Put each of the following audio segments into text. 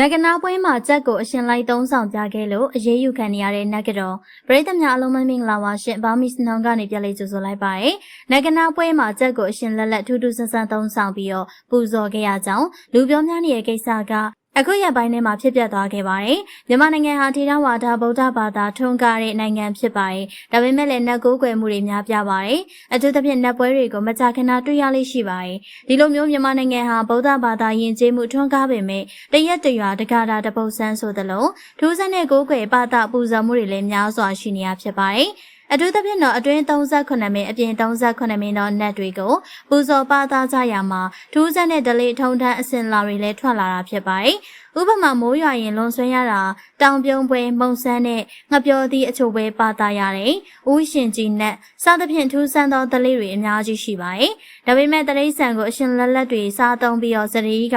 နဂနာပွဲမှာကြက်ကိုအရှင်လိုက်သုံးဆောင်ပြခဲ့လို့အရေးယူခံနေရတဲ့နဂတော်ပရိသတ်များအလုံးမမင်္ဂလာပါရှင်ဘာမီစနောင်ကနေပြလိုက်ကြိုဆိုလိုက်ပါရယ်နဂနာပွဲမှာကြက်ကိုအရှင်လက်လက်ထူးထူးဆန်းဆန်းသုံးဆောင်ပြီးတော့ပူဇော်ခဲ့ရကြောင်းလူပြောများနေတဲ့ကိစ္စက အခုရက်ပိုင်းထဲမှာဖြစ်ပျက်သွားခဲ့ပါတယ်မြန်မာနိုင်ငံဟာထေရဝါဒဗုဒ္ဓဘာသာထွန်းကားတဲ့နိုင်ငံဖြစ်ပါတယ်ဒါပေမဲ့လည်းနတ်ကိုးကွယ်မှုတွေများပြားပါတယ်အထူးသဖြင့်နတ်ပွဲတွေကိုမကြာခဏတွေ့ရလိမ့်ရှိပါတယ်ဒီလိုမျိုးမြန်မာနိုင်ငံဟာဗုဒ္ဓဘာသာယဉ်ကျေးမှုထွန်းကားပေမဲ့တရက်တရွာတက္ကတာတပုတ်ဆန်းဆိုသလိုထူးဆန်းတဲ့ကိုးကွယ်ပါတာပူဇော်မှုတွေလည်းများစွာရှိနေရဖြစ်ပါတယ် အထူးသဖြင့်တော့အတွင်း38မိနစ်အပြင်38မိနစ်တော့နတ်တွေကိုပူဇော်ပါသားကြရမှာထူးဆန်းတဲ့ဒလေးထုံထမ်းအစင်လာတွေလည်းထွက်လာတာဖြစ်ပါတယ်။ ဥပမာမိုးရွာရင်လွန်ဆွဲရတာတောင်ပြုံးပွဲမုံဆန်းနဲ့ငပြောသည့်အချိုပွဲပါသားရတယ်။ဥရှင်ကြီးနဲ့စသဖြင့်ထူးဆန်းသောဒလေးတွေအများကြီးရှိပါတယ်။ဒါပေမဲ့တရိษံကိုအရှင်လက်လက်တွေစားသုံးပြီးတော့စရီးက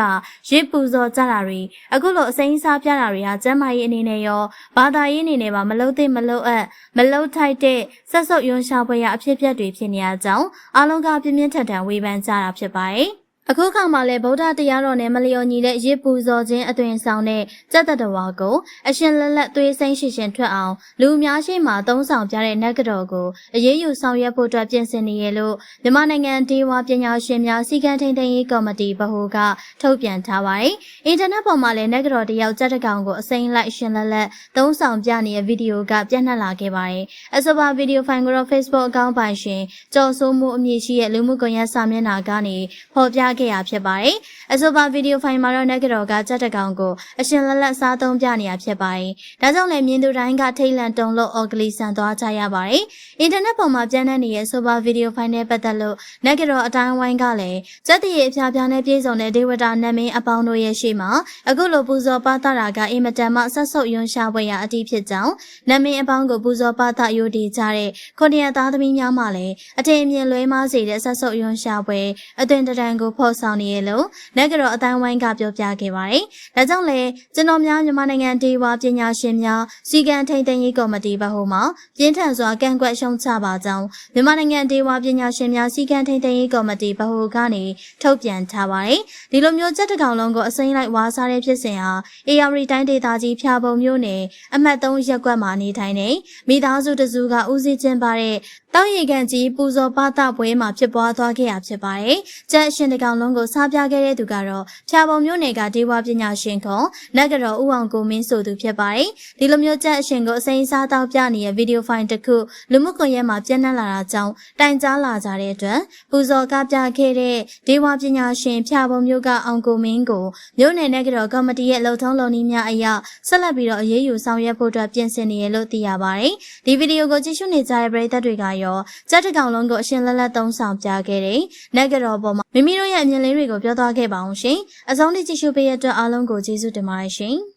ရစ်ပူဇော်ကြတာတွေအခုလိုအစိမ်းစားပြတာတွေဟာကျမ်းမာရေးအနေနဲ့ရောဘာသာရေးအနေနဲ့ပါမလုံးသင့်မလုံးအပ်မလုံးထိုက်တဲ့ဆက်စုပ်ယွန်းရှာပွဲရအဖြစ်အပျက်တွေဖြစ်နေရကြောင်းအားလုံးကပြင်းပြင်းထန်ထန်ဝေဖန်ကြတာဖြစ်ပါတယ်။ အခုခါမှလည်းဗုဒ္ဓတရားတော်နဲ့မလျော်ညီတဲ့ရစ်ပူဇော်ခြင်းအသွင်ဆောင်တဲ့စက်တတဝါကိုအရှင်လက်လက်သွေးစိမ့်ရှိရှင်ထွက်အောင်လူအများရှိမှသုံးဆောင်ပြတဲ့နတ်ကတော်ကိုအရေးယူဆောင်ရွက်ဖို့အတွက်ပြင်ဆင်နေရလို့မြန်မာနိုင်ငံဒေဝပညာရှင်များစီကံထိန်ထိန်ရေးကော်မတီဗဟိုကထုတ်ပြန်ထားပါတယ်။အင်တာနက်ပေါ်မှာလည်းနတ်ကတော်တယောက်စက်တကောင်ကိုအစိမ်းလိုက်ရှင်လက်လက်သုံးဆောင်ပြနေတဲ့ဗီဒီယိုကပြန့်နှံ့လာခဲ့ပါတယ်။အဆိုပါဗီဒီယိုဖိုင်ကိုတော့ Facebook အကောင့်ပိုင်ရှင်ကျော်စိုးမှုအမည်ရှိတဲ့လူမှုကွန်ရက်စာမျက်နှာကနေဖော်ပြခဲ့ရဖြစ်ပါတယ်။အဆိုပါဗီဒီယိုဖိုင်မှာတော့နက်ကတော့ကကြက်တကောင်ကိုအရှင်လက်လက်စားသုံးပြနေရဖြစ်ပါတယ်။ဒါကြောင့်လည်းမြင်သူတိုင်းကထိတ်လန့်တုန်လို့အော်ဂလီဆန်သွားကြရပါတယ်။အင်တာနက်ပေါ်မှာပြန့်နှံ့နေတဲ့ဆိုပါဗီဒီယိုဖိုင်နဲ့ပတ်သက်လို့နက်ကတော့အတိုင်းဝိုင်းကလည်းစက်တရေအဖျားဖျားနဲ့ပြည်စုံတဲ့ဒေဝတာနတ်မင်းအပေါင်းတို့ရဲ့ရှေ့မှာအခုလိုပူဇော်ပါတာတာကအင်မတန်မှဆက်ဆုပ်ယွန်းရှာပွဲရာအတိဖြစ်ကြောင်းနတ်မင်းအပေါင်းကိုပူဇော်ပါတာယိုဒီကြတဲ့ခုနှစ်ရသားသမီးများမှလည်းအထင်အမြင်လွဲမှားစေတဲ့ဆက်ဆုပ်ယွန်းရှာပွဲအသွင်တရံကိုဖော်ဆောင်နေရလို့နက်ကတော့အတိုင်းဝိုင်းကပြောပြခဲ့ပါတယ်။ဒါကြောင့်လေကျွန်တော်များမြန်မာနိုင်ငံဒေဝပညာရှင်များစီကံထိန်သိမ်းရေးကော်မတီဗဟိုမှပြင်းထန်စွာကန့်ကွက်ရှုံချပါကြောင်းမြန်မာနိုင်ငံဒေဝပညာရှင်များစီကံထိန်သိမ်းရေးကော်မတီဗဟိုကနေထုတ်ပြန်ထားပါတယ်။ဒီလိုမျိုးစက်တကောင်လုံးကိုအစိမ်းလိုက်ဝါစားတဲ့ဖြစ်စဉ်ဟာ AR တိုင်းဒေသကြီးဖျာပုံမြို့နယ်အမှတ်3ရပ်ကွက်မှာနေထိုင်နေမိသားစုတစုကဦးစီးကျင်းပတဲ့ တောက်ရီကန်ကြီးပူဇော်ပသပွဲမှာဖြစ်ပွားသွားခဲ့ရဖြစ်ပါတယ်။ကျက်အရှင်တကောင်လုံးကိုစားပြခဲ့တဲ့သူကတော့ဖျာပုံမြို့နယ်ကဒေဝပညာရှင်ခွန်နတ်ကတော်ဦးအောင်ကိုမင်းဆိုသူဖြစ်ပါတယ်။ဒီလိုမျိုးကျက်အရှင်ကိုအစိမ်းစားတောက်ပြနေတဲ့ဗီဒီယိုဖိုင်တစ်ခုလူမှုကွန်ရက်မှာပြန့်နှံ့လာတာကြောင့်တိုင်ကြားလာကြတဲ့အတွက်ပူဇော်ကပြခဲ့တဲ့ဒေဝပညာရှင်ဖျာပုံမြို့ကအောင်ကိုမင်းကိုမြို့နယ်နတ်ကတော်ကော်မတီရဲ့လှုပ်ထုံးလုံနည်းများအရဆက်လက်ပြီးတော့အရေးယူဆောင်ရွက်ဖို့အတွက်ပြင်ဆင်နေရလို့သိရပါတယ်။ဒီဗီဒီယိုကိုကြည့်ရှုနေကြတဲ့ပရိသတ်တွေကရောကြက်တကောင်လုံးကိုအရှင်လက်လက်သုံးဆောင်ပြခဲ့တဲ့နတ်ကတော်ပေါ်မှာမိမိတို့ရဲ့အမြင်လေးတွေကိုပြောသွားခဲ့ပါအောင်ရှင်။အဆုံးထိကြည့်ရှုပေးရတဲ့အတွက်အားလုံးကိုကျေးဇူးတင်ပါတယ်ရှင်။